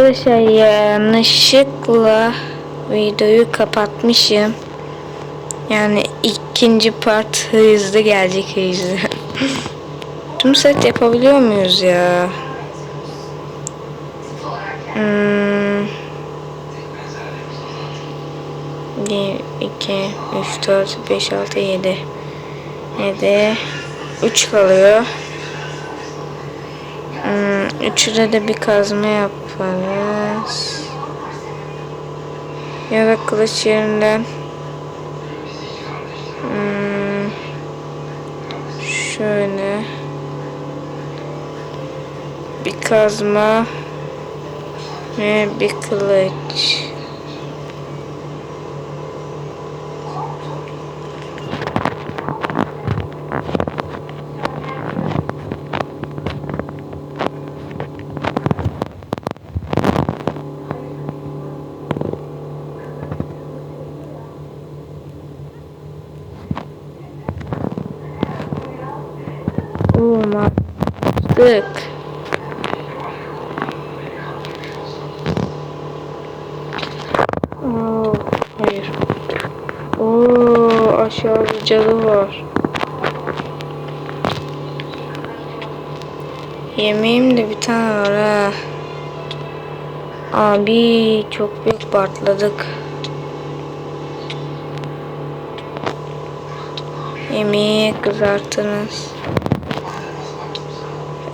Arkadaşlar yanlışlıkla videoyu kapatmışım. Yani ikinci part hızlı gelecek hızlı. Tüm set yapabiliyor muyuz ya? Hmm. 1, 2, 3, 4, 5, 6, 7. 7. 3 kalıyor. Hmm, üçüde de bir kazma yaparız. Ya da kılıç yerinden. Hmm, şöyle. Bir kazma. Ve bir kılıç. Oo, mantık. Oo, hayır. Oo, aşağıda cadı var. Yemeğim de bir tane var ha. Abi çok büyük partladık. Yemeği kızartınız.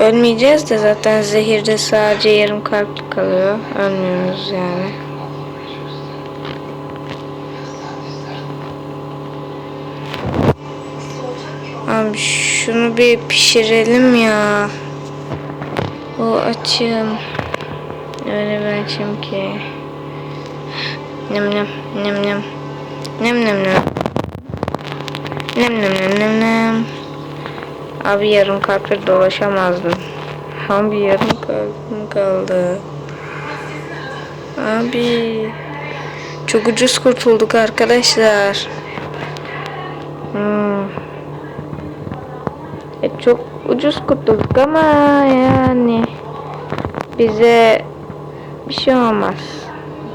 Ölmeyeceğiz de zaten zehirde sadece yarım kalp kalıyor. Ölmüyoruz yani. Abi şunu bir pişirelim ya. O açım. Öyle bir açım ki. Nem nem nem nem. Nem nem nem. Nem nem nem nem nem. Abi yarım kalple dolaşamazdım. Abi yarım kalbim kaldı. Abi. Çok ucuz kurtulduk arkadaşlar. Hmm. E, çok ucuz kurtulduk ama yani bize bir şey olmaz.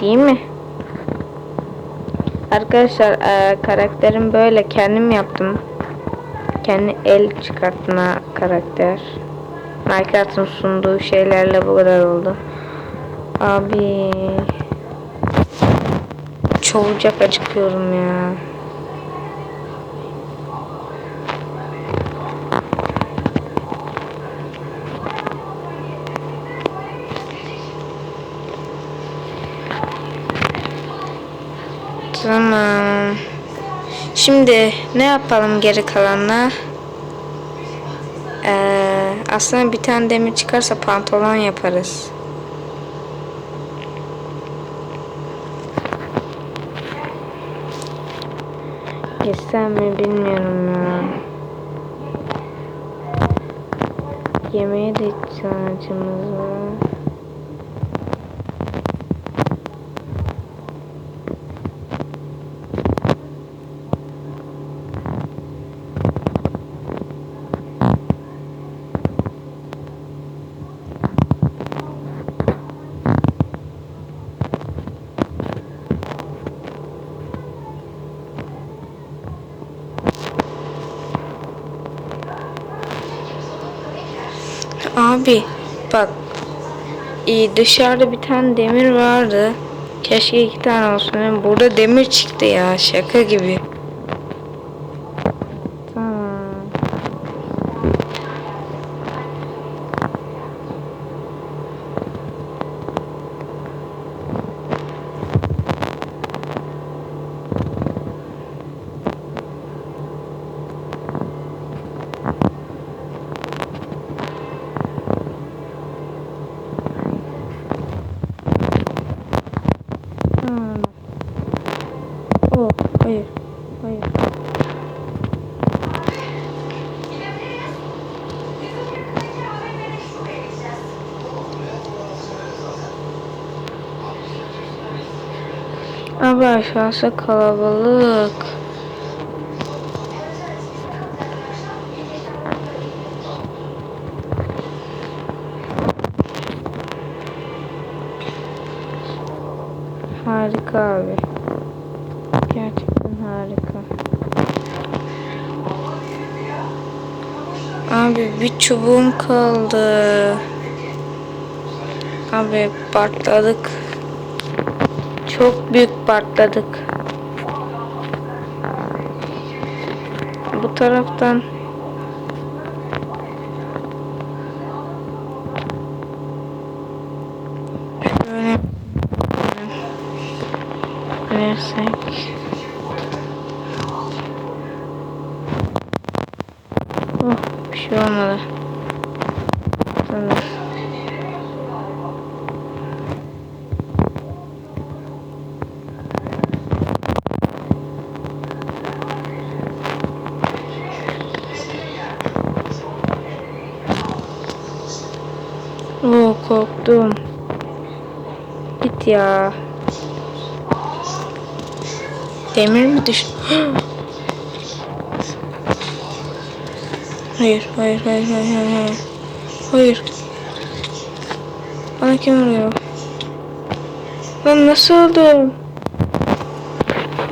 Değil mi? Arkadaşlar e, karakterim böyle kendim yaptım. Kendi el çıkartma karakter. Minecraft'ın sunduğu şeylerle bu kadar oldu. Abi çabucak acıkıyorum ya. Tamam. Şimdi ne yapalım geri kalanla? Ee, aslında bir tane demir çıkarsa pantolon yaparız. Gitsem mi bilmiyorum ya. Yemeğe de ihtiyacımız var. Abi bak e, dışarıda bir tane demir vardı. Keşke iki tane olsun. Burada demir çıktı ya şaka gibi. Tamam. Hmm. Oh, hayır. Hayır. Abi aşağısı kalabalık. Harika abi. Gerçekten harika. Abi bir çubuğum kaldı. Abi patladık. Çok büyük patladık. Bu taraftan şöyle versek. Oh bir şey olmadı. Tamam. Oo korktum. Git ya. Demir mi düş? hayır, hayır, hayır, hayır, hayır, hayır. Bana kim vuruyor? Ben nasıl oldum?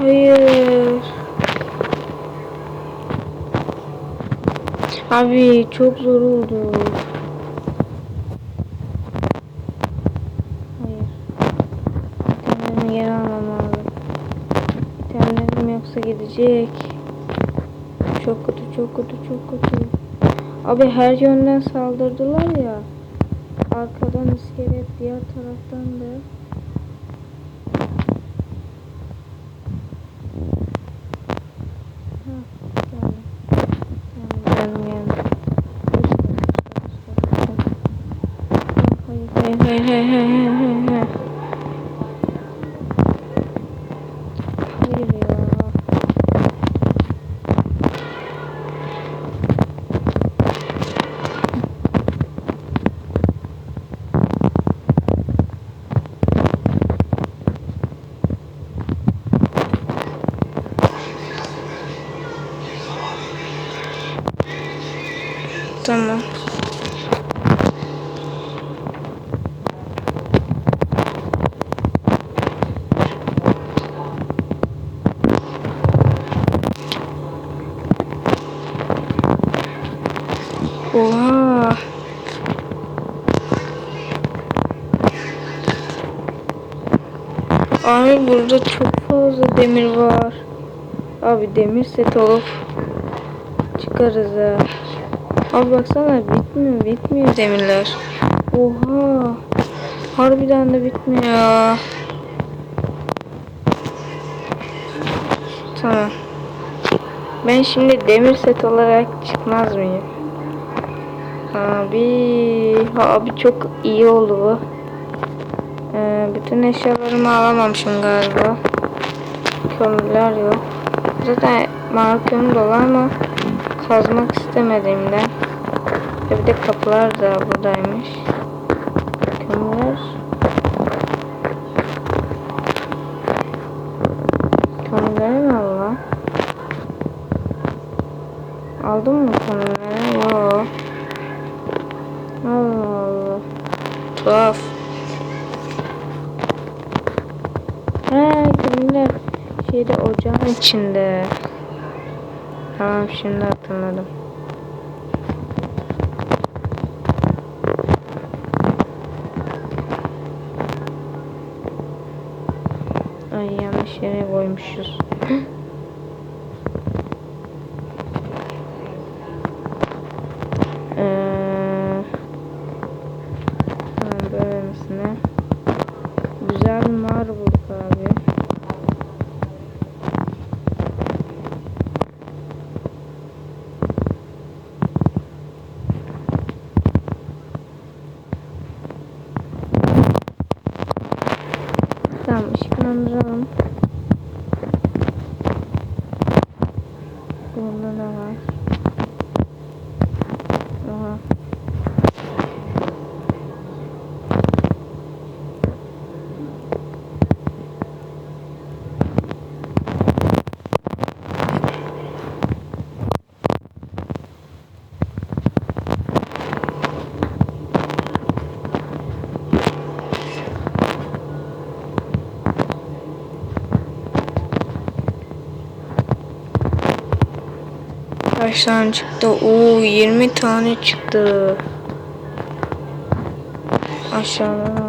Hayır. Abi çok zor oldu. Gidecek. Çok kötü, çok kötü, çok kötü. Abi her yönden saldırdılar ya. Arkadan iskelet, diğer taraftan da. Ha, geldim. Geldim, geldim, geldim. Üstte, üstte, üstte. Hayır, hayır, hayır, hayır, hayır, hayır, hayır, hayır. Hayır ya. Tamam. Oha. Abi burada çok fazla demir var. Abi demir set olup çıkarız ha. Abi baksana bitmiyor bitmiyor demirler. Oha. Harbiden de bitmiyor. Tamam. Ben şimdi demir set olarak çıkmaz mıyım? Abi, abi çok iyi oldu bu. Ee, bütün eşyalarımı alamamışım galiba. Kömürler yok. Zaten kömür dolu ama kazmak istemediğimden. Ve bir de kapılar da buradaymış. Kömürler. Kömürleri mi al lan? Aldın mı kömürleri? Allah Allah. Tuhaf. He kömürler şeyde ocağın içinde. Tamam şimdi там надо. А я на серый воем сейчас. Kaç çıktı? Oo 20 tane çıktı. Aşağıdan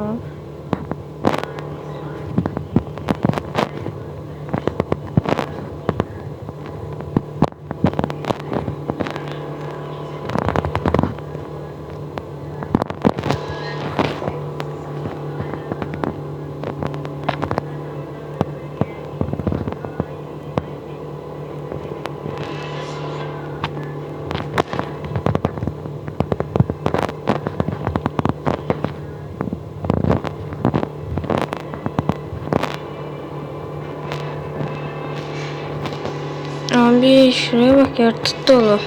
Abi şuraya bak yaratık dolu.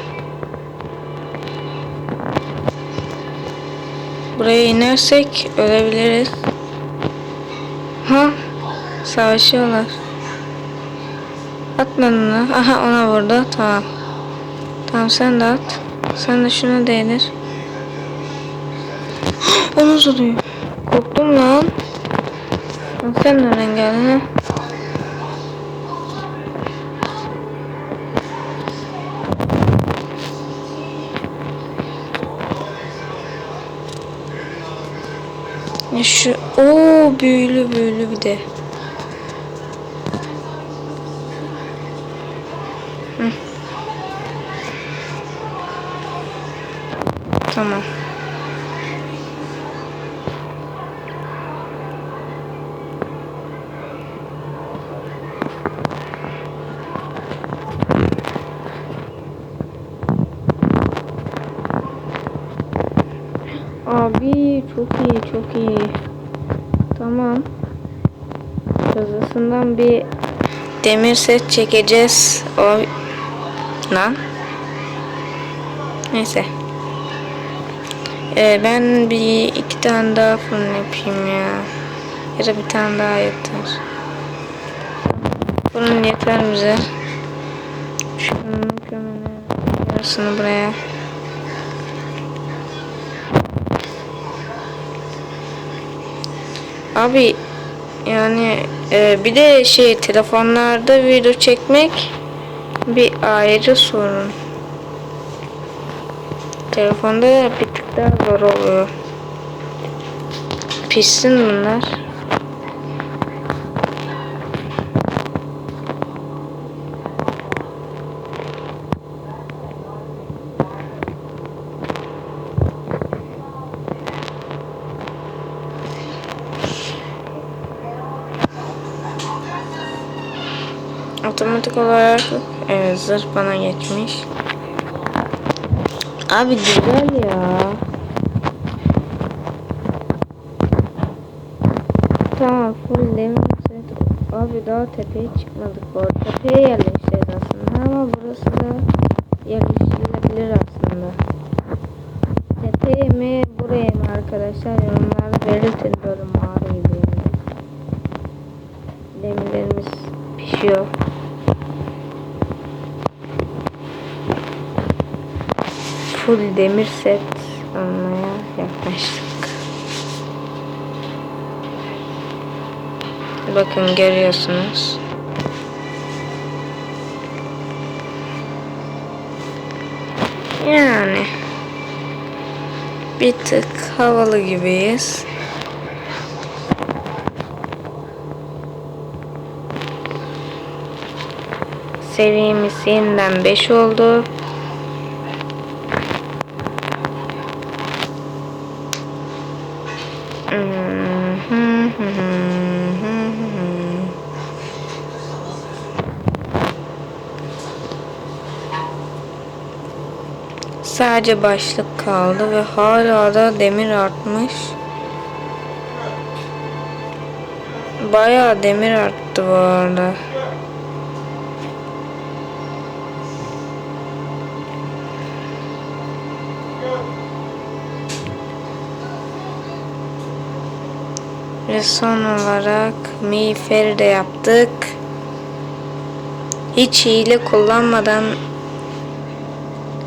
Buraya inersek ölebiliriz. Ha? Savaşıyorlar. Atmadın mı? Aha ona vurdu. Tamam. Tamam sen de at. Sen de şuna değdir. o nasıl oluyor? Korktum lan. Sen nereden geldin? Şu o büyülü büyülü bir de. Tamam. Abi çok iyi çok iyi. Tamam. Hızlısından bir demir set çekeceğiz. O lan. Neyse. Ee, ben bir iki tane daha fırın yapayım ya. Ya da bir tane daha yeter. Fırın yeter bize. Şunun kömürünü yarısını buraya. Abi yani e, bir de şey telefonlarda video çekmek bir ayrı sorun. Telefonda bir tık daha zor oluyor. Pissin bunlar. Olarak evet, zırh bana geçmiş. Abi güzel ya. Tamam full demir. Abi daha tepeye çıkmadık bu arada. Tepeye yerleşeceğiz aslında ama burası da yerleştirilebilir aslında. Tepeye mi buraya mı arkadaşlar yorumlarda belirtin böyle mağara gibi yani. Demirlerimiz pişiyor. full demir set almaya yaklaştık. Bakın görüyorsunuz. Yani bir tık havalı gibiyiz. Serimiz yeniden 5 oldu. Sadece başlık kaldı ve hala da demir artmış. Bayağı demir arttı bu arada. Ve son olarak miğferi de yaptık. Hiç hile kullanmadan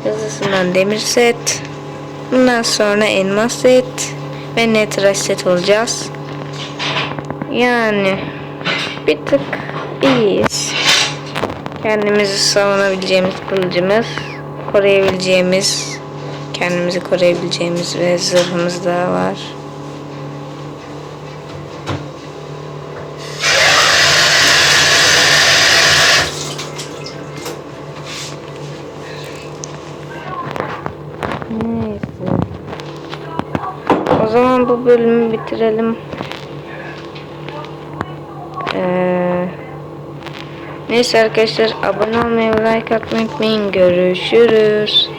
hızlısından demir set. Bundan sonra elmas set ve nether set olacağız. Yani bir tık iyiyiz. Kendimizi savunabileceğimiz kılıcımız koruyabileceğimiz, kendimizi koruyabileceğimiz ve zırhımız da var. Neyse. O zaman bölümü bitirelim. Ee, neyse arkadaşlar abone olmayı like atmayı unutmayın. Görüşürüz.